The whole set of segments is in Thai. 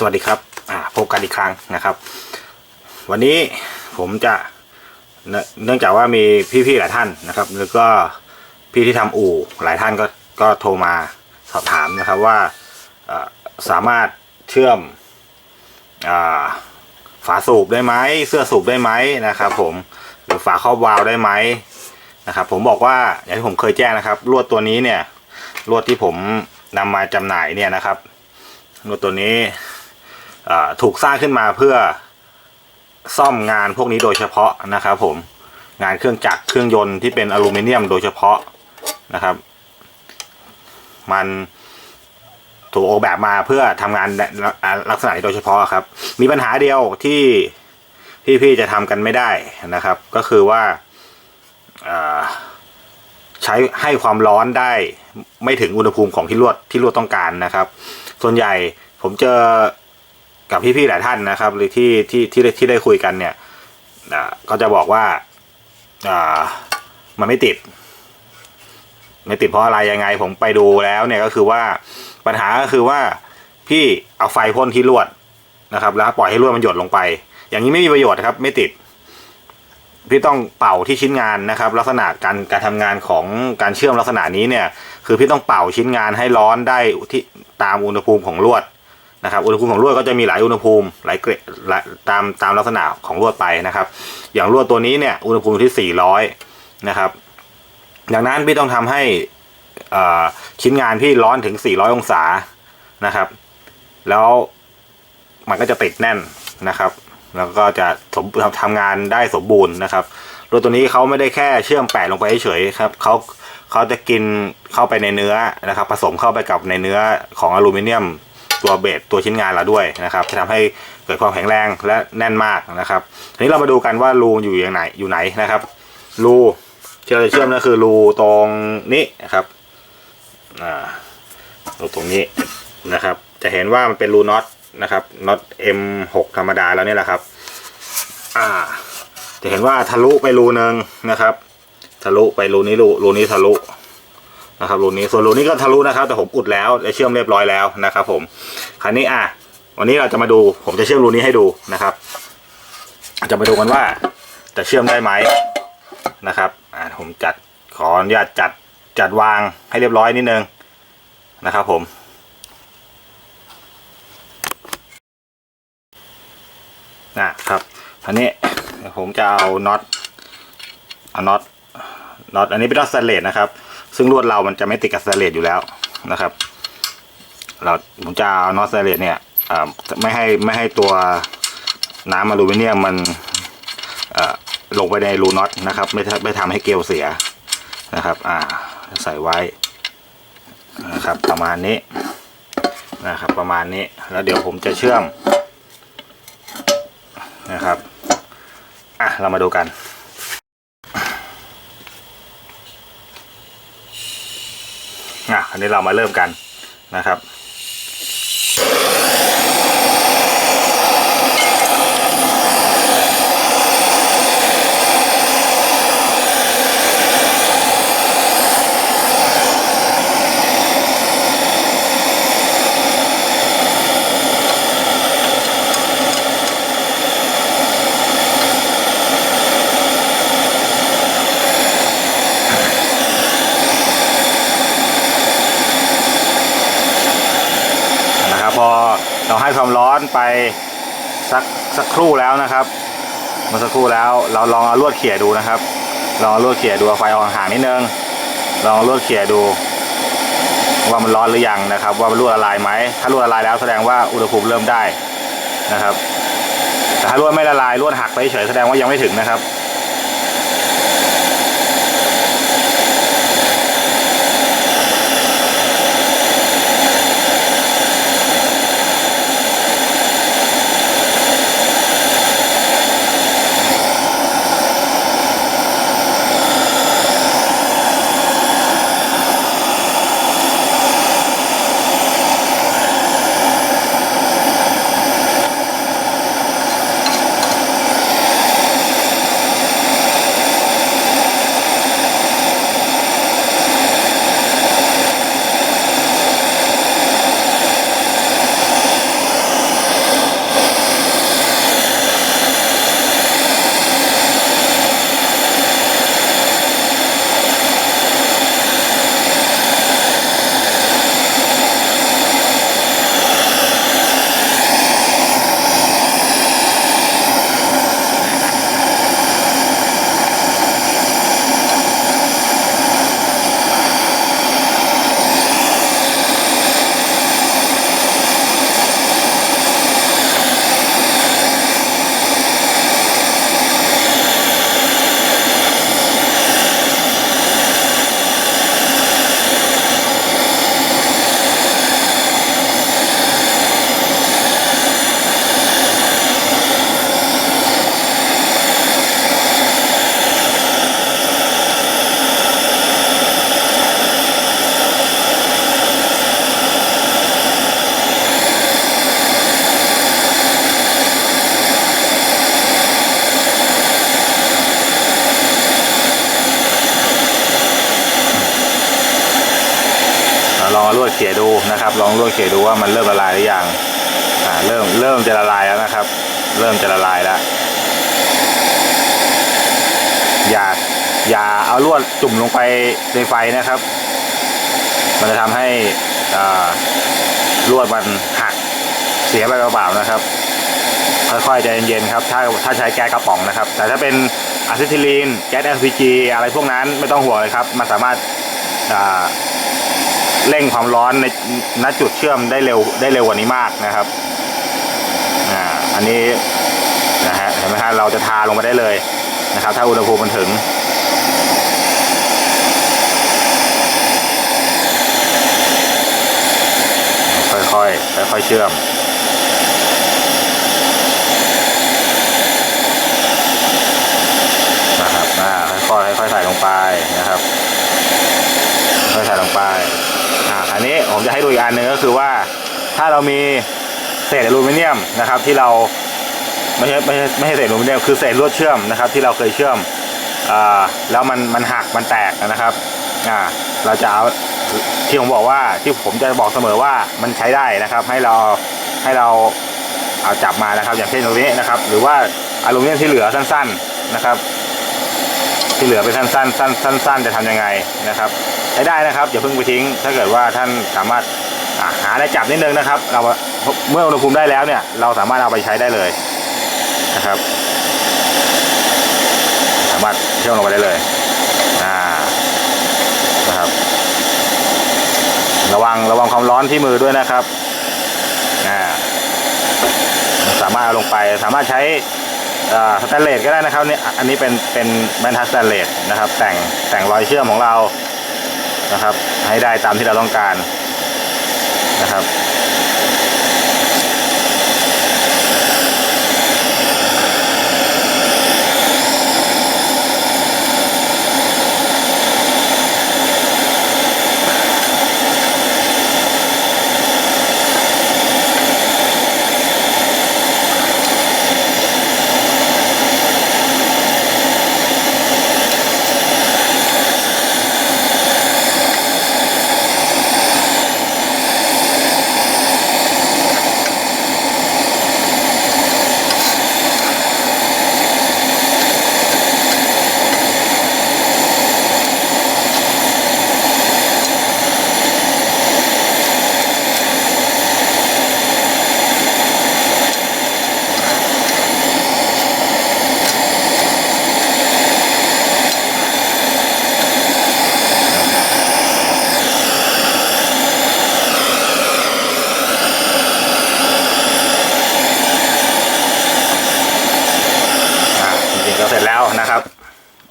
สวัสดีครับพบกันอีกครั้งนะครับ วันนี้ผมจะเนื่องจากว่ามีพี่ๆหลายท่านนะครับ แล้วก็พี่ที่ทำอู่หลายท่านก็ก็โทรมาสอบถามนะครับว่าสามารถเชื่อมอฝาสูบได้ไหมเสื้อสูบได้ไหมนะครับ ผมหรือฝาครอบวาล์วได้ไหมนะครับ ผมบอกว่าอย่างที่ผมเคยแจ้งนะครับลวดตัวนี้เนี่ยลวดที่ผมนำมาจำหน่ายเนี่ยนะครับรถตัวนี้ ถูกสร้างขึ้นมาเพื่อซ่อมงานพวกนี้โดยเฉพาะนะครับ ผมงานเครื่องจักรเครื่องยนต์ที่เป็นอลูมิเนียมโดยเฉพาะนะครับ มันถูกออกแบบมาเพื่อทำงานลักษณะนี้โดยเฉพาะครับ มีปัญหาเดียวที่พี่ๆจะทำกันไม่ได้นะครับ ก็คือว่าอ่าใช้ให้ความร้อนได้ไม่ถึงอุณหภูมิของที่ลวดที่ลวดต้องการนะครับ ส่วนใหญ่ผมเจอ กับพี่ๆหลายท่านนะครับ หรือที่ที่ที่ได้ที่ได้คุยกันเนี่ยอ่าก็จะบอกว่าอ่ามันไม่ติด ไม่ติดเพราะอะไรยังไง ผมไปดูแล้วเนี่ยก็คือว่าปัญหาก็คือว่าพี่เอาไฟพ่นที่ลวดนะครับ แล้วปล่อยให้ลวดมันหยดลงไป อย่างนี้ไม่มีประโยชน์ครับ ไม่ติด พี่ต้องเป่าที่ชิ้นงานนะครับ ลักษณะการการทำงานของการเชื่อมลักษณะนี้เนี่ย คือพี่ต้องเป่าชิ้นงานให้ร้อนได้ที่ตามอุณหภูมิของลวด นะครับอุณหภูมิของลวดก็จะมีหลายอุณหภูมิหลายเกรดหลายตามตามลักษณะของลวดไปนะครับ อย่างลวดตัวนี้เนี่ยอุณหภูมิที่ 400 นะครับ ดังนั้นพี่ต้องทำให้อ่อชิ้นงานพี่ร้อนถึง 400 องศานะครับ แล้วมันก็จะติดแน่นนะครับ แล้วก็จะสมทำงานได้สมบูรณ์นะครับรถตัวนี้เขาไม่ได้แค่เชื่อมแปะลงไปเฉยๆครับเขาเขาจะกินเข้าไปในเนื้อนะครับ ผสมเข้าไปกับในเนื้อของอลูมิเนียม ตัวเบสตัวชิ้นงานเราด้วยนะครับจะทำให้เกิดความแข็งแรงและแน่นมากนะครับทีนี้เรามาดูกันว่ารูอยู่อย่างไหนอยู่ไหนนะครับรูที่เราจะเชื่อมก็คือรูตรงนี้นะครับอ่ารูตรงนี้นะครับ จะเห็นว่ามันเป็นรูน็อตนะครับน็อต M6 ธรรมดาแล้วนี่แหละครับอ่าจะเห็นว่าทะลุไปรูนึงนะครับ ทะลุไปรูนี้รูรูนี้ทะลุ นะครับรูนี้ส่วนรูนี้ก็ทะลุนะครับ แต่ผมอุดแล้วและเชื่อมเรียบร้อยแล้วนะครับ ผมคราวนี้อะวันนี้เราจะมาดูผมจะเชื่อมรูนี้ให้ดูนะครับ จะมาดูกันว่าจะเชื่อมได้ไหมนะครับอ่าผมจัดขออนุญาตจัดจัดวางให้เรียบร้อยนิดนึงนะครับ ผมนะครับอันนี้ผมจะเอาน็อตเอาน็อตน็อตอันนี้เป็นน็อตสแตนเลสนะครับ ซึ่งลวดเรามันจะไม่ติดกับสแตเลสอยู่แล้วนะครับ เราผมจะเอาน็อตสแตเลสเนี่ยไม่ให้ไม่ให้ตัวน้ำอลูมิเนียมมันลงไปในรูน็อตนะครับ ไม่ไม่ทำให้เกลียวเสียนะครับ อ่าใส่ไว้นะครับ ประมาณนี้นะครับ ประมาณนี้แล้วเดี๋ยวผมจะเชื่อมนะครับ อะ เรามาดูกัน อะอันนี้เรามาเริ่มกันนะครับนะครับพอเราให้ ความร้อนไปสักสักครู่แล้วนะครับเมื่อสักครู่แล้วเราลองเอาลวดเขี่ยดูนะครับ ลองเอาลวดเขี่ยดูไฟอ่อกห่างนิดนึง ลองเอาลวดเขี่ยดู ว่ามันร้อนหรือยังนะครับ ว่ามันรั่วละลายไหมถ้ารั่วละลายแล้วแสดงว่าอุณหภูมิเริ่มได้นะครับ แต่ถ้ารั่วไม่ละลายรั่วหักไปเฉยแสดงว่ายังไม่ถึงนะครับ อลวดเขี่ยดูนะครับ ลองลวกเขี่ยดูว่ามันเริ่มละลายหรือยังอ่าเริ่มเริ่มจะละลายแล้วนะครับ เริ่มจะละลายแล้วอย่าอย่าเอาลวดจุ่มลงไปในไฟนะครับ มันจะทำให้อ่าลวดมันหักเสียไปเปล่าๆนะครับ ค่อยๆใจเย็นๆครับ ถ้าถ้าใช้แก๊สกระป๋องนะครับ แต่ถ้าเป็นอะซิทิลีนแก๊ส LPG อะไรพวกนั้นไม่ต้องห่วงเลยครับ มันสามารถอ่า เร่งความร้อนในณจุดเชื่อมได้เร็วได้เร็วกว่านี้มากนะครับอ่าอันนี้นะฮะเห็นไหมฮะเราจะทาลงไปได้เลยนะครับ ถ้าอุณหภูมิมันถึงค่อยๆค่อยๆเชื่อมนะครับอ่าค่อยๆค่อยๆใส่ลงไปนะครับ ค่อยๆใส่ลงไป ผมจะให้ดูอีกอันหนึ่งก็คือว่าถ้าเรามีเศษอลูมิเนียมนะครับที่เราไม่ใช่ไม่ใช่ไม่ใช่เศษอลูมิเนียมคือเศษลวดเชื่อมนะครับที่เราเคยเชื่อมอ่าแล้วมันมันหักมันแตกนะครับอ่าเราจะเอาที่ผมบอกว่าที่ผมจะบอกเสมอว่ามันใช้ได้นะครับ ให้เราให้เราเอาจับมานะครับ อย่างเช่นตรงนี้นะครับ หรือว่าอลูมิเนียมที่เหลือสั้น ๆนะครับ ที่เหลือเป็นสั้นๆสั้นๆจะทำยังไงนะครับใช้ได้นะครับอย่าเพิ่งไปทิ้ง ถ้าเกิดว่าท่านสามารถาหาได้จับนิดนึงนะครับ เราเมื่ออุณหภูมิได้แล้วเนี่ยเราสามารถเอาไปใช้ได้เลยนะครับ สามารถเชื่อมลงไปได้เลยอ่านะครับ ระวังระวังความร้อนที่มือด้วยนะครับอ่าสามารถเอาลงไปสามารถใช้ สแตนเลสก็ได้นะครับเนี่ยอันนี้เป็นเป็นแบรนด์สแตนเลสนะครับ แต่งแต่งรอยเชื่อมของเรานะครับ ให้ได้ตามที่เราต้องการนะครับ อะจริงๆก็เสร็จแล้วนะครับ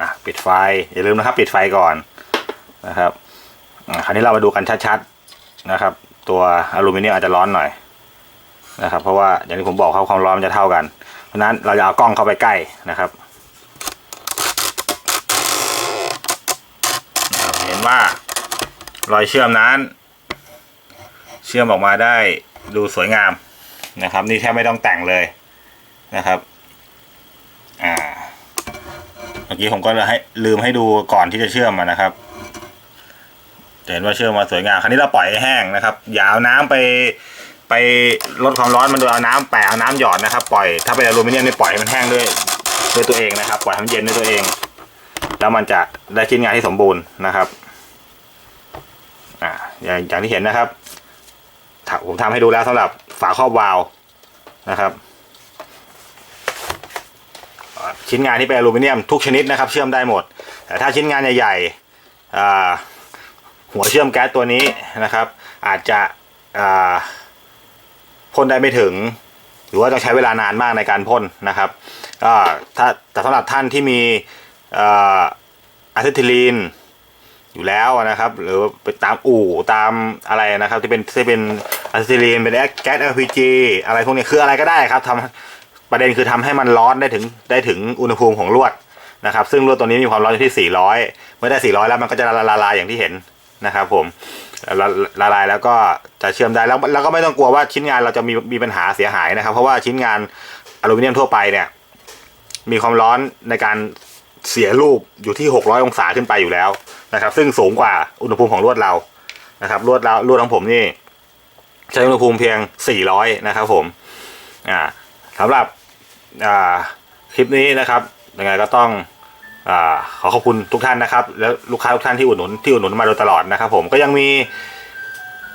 อะ ปิดไฟอย่าลืมนะครับ ปิดไฟก่อนนะครับอะคราวนี้เรามาดูกันชัดๆนะครับ ตัวอลูมิเนียมอาจจะร้อนหน่อยนะครับ เพราะว่าอย่างที่ผมบอกครับความร้อนมันจะเท่ากัน เพราะนั้นเราจะเอากล้องเข้าไปใกล้นะครับเห็นว่ารอยเชื่อมนั้น เชื่อมออกมาได้ดูสวยงามนะครับ นี่แทบไม่ต้องแต่งเลยนะครับ อ่า มื่อกี้ผมก็เลยให้ลืมให้ดูก่อนที่จะเชื่อมมานะครับจะเห็นว่าเชื่อมมาสวยงามคราวนี้เราปล่อยให้แห้งนะครับ อย่าเอาน้ำไปไปลดความร้อนมันโดยเอาน้ำแปะเอาน้ำหยอดนะครับ ปล่อยถ้าเป็นอลูมิเนียมนี่ปล่อยให้มันแห้งด้วยด้วยตัวเองนะครับ ปล่อยให้มันเย็นด้วยตัวเอง แล้วมันจะได้ชิ้นงานที่สมบูรณ์นะครับอ่าอย่างที่เห็นนะครับผมทำให้ดูแล้วสำหรับฝาครอบวาล์วนะครับ ชิ้นงานที่เป็นอลูมิเนียมทุกชนิดนะครับ เชื่อมได้หมด แต่ถ้าชิ้นงานใหญ่ๆอ่หัวเชื่อมแก๊สตัวนี้นะครับ อาจจะพ่นได้ไม่ถึง หรือว่าต้องใช้เวลานานมากในการพ่นนะครับก็ถ้าแต่สำหรับท่านที่มีอะซิทิลีนอยู่แล้วนะครับ หรือไปตามอู่ตามอะไรนะครับที่เป็นที่เป็นอะซิทิลีนเป็นแก๊ส LPG อะไรพวกนี้คืออะไรก็ได้ครับทำ ประเด็นคือทำให้มันร้อนได้ถึงได้ถึงอุณหภูมิของลวดนะครับซึ่งลวดตัวนี้มีความร้อนอยู่ที่ 400 เมื่อได้ 400 แล้วมันก็จะละลายอย่างที่เห็นนะครับผมละละลายแล้วก็จะเชื่อมได้แล้วแล้วก็ไม่ต้องกลัวว่าชิ้นงานเราจะมีมีปัญหาเสียหายนะครับ เพราะว่าชิ้นงานอลูมิเนียมทั่วไปเนี่ยมีความร้อนในการเสียรูปอยู่ที่ 600 องศาขึ้นไปอยู่แล้วนะครับ ซึ่งสูงกว่าอุณหภูมิของลวดเรานะครับลวดแล้วลวดของผมนี่ ใช้อุณหภูมิเพียง 400 นะครับผมอ่าสำหรับ คลิปนี้นะครับยังไงก็ต้องอขอขอบคุณทุกท่านนะครับ แล้วลูกค้าทุกท่านที่อุดหนุนที่อุดหนุนมาโดยตลอดนะครับ ผมก็ยังมี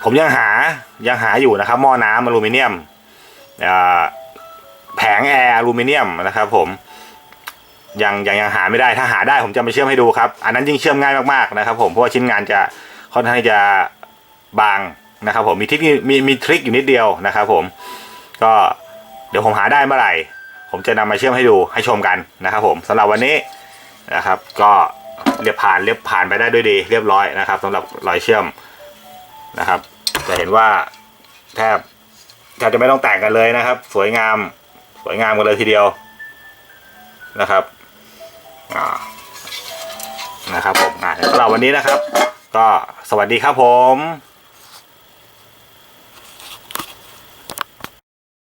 ผมยังหายังหาอยู่นะครับ หม้อน้ำอลูมิเนียมแผงแอร์อลูมิเนียมนะครับ ผมยังยังยังหาไม่ได้ถ้าหาได้ผมจะไปเชื่อมให้ดูครับ อันนั้นยิ่งเชื่อมง่ายมากๆนะครับ ผมเพราะว่าชิ้นงานจะค่อนข้างจะบางนะครับ ผมมีทริคมีมีทริคอยู่นิดเดียวนะครับ ผมก็เดี๋ยวผมหาได้เมื่อไหร่ ผมจะนำมาเชื่อมให้ดูให้ชมกันนะครับ ผมสำหรับวันนี้นะครับ ก็เรียบผ่านเรียบผ่านไปได้ด้วยดี เรียบร้อยนะครับสำหรับรอยเชื่อมนะครับ จะเห็นว่าแทบแทบจะไม่ต้องแต่งกันเลยนะครับ สวยงามสวยงามกันเลยทีเดียวนะครับนะครับผมสำหรับวันนี้นะครับ ก็สวัสดีครับผม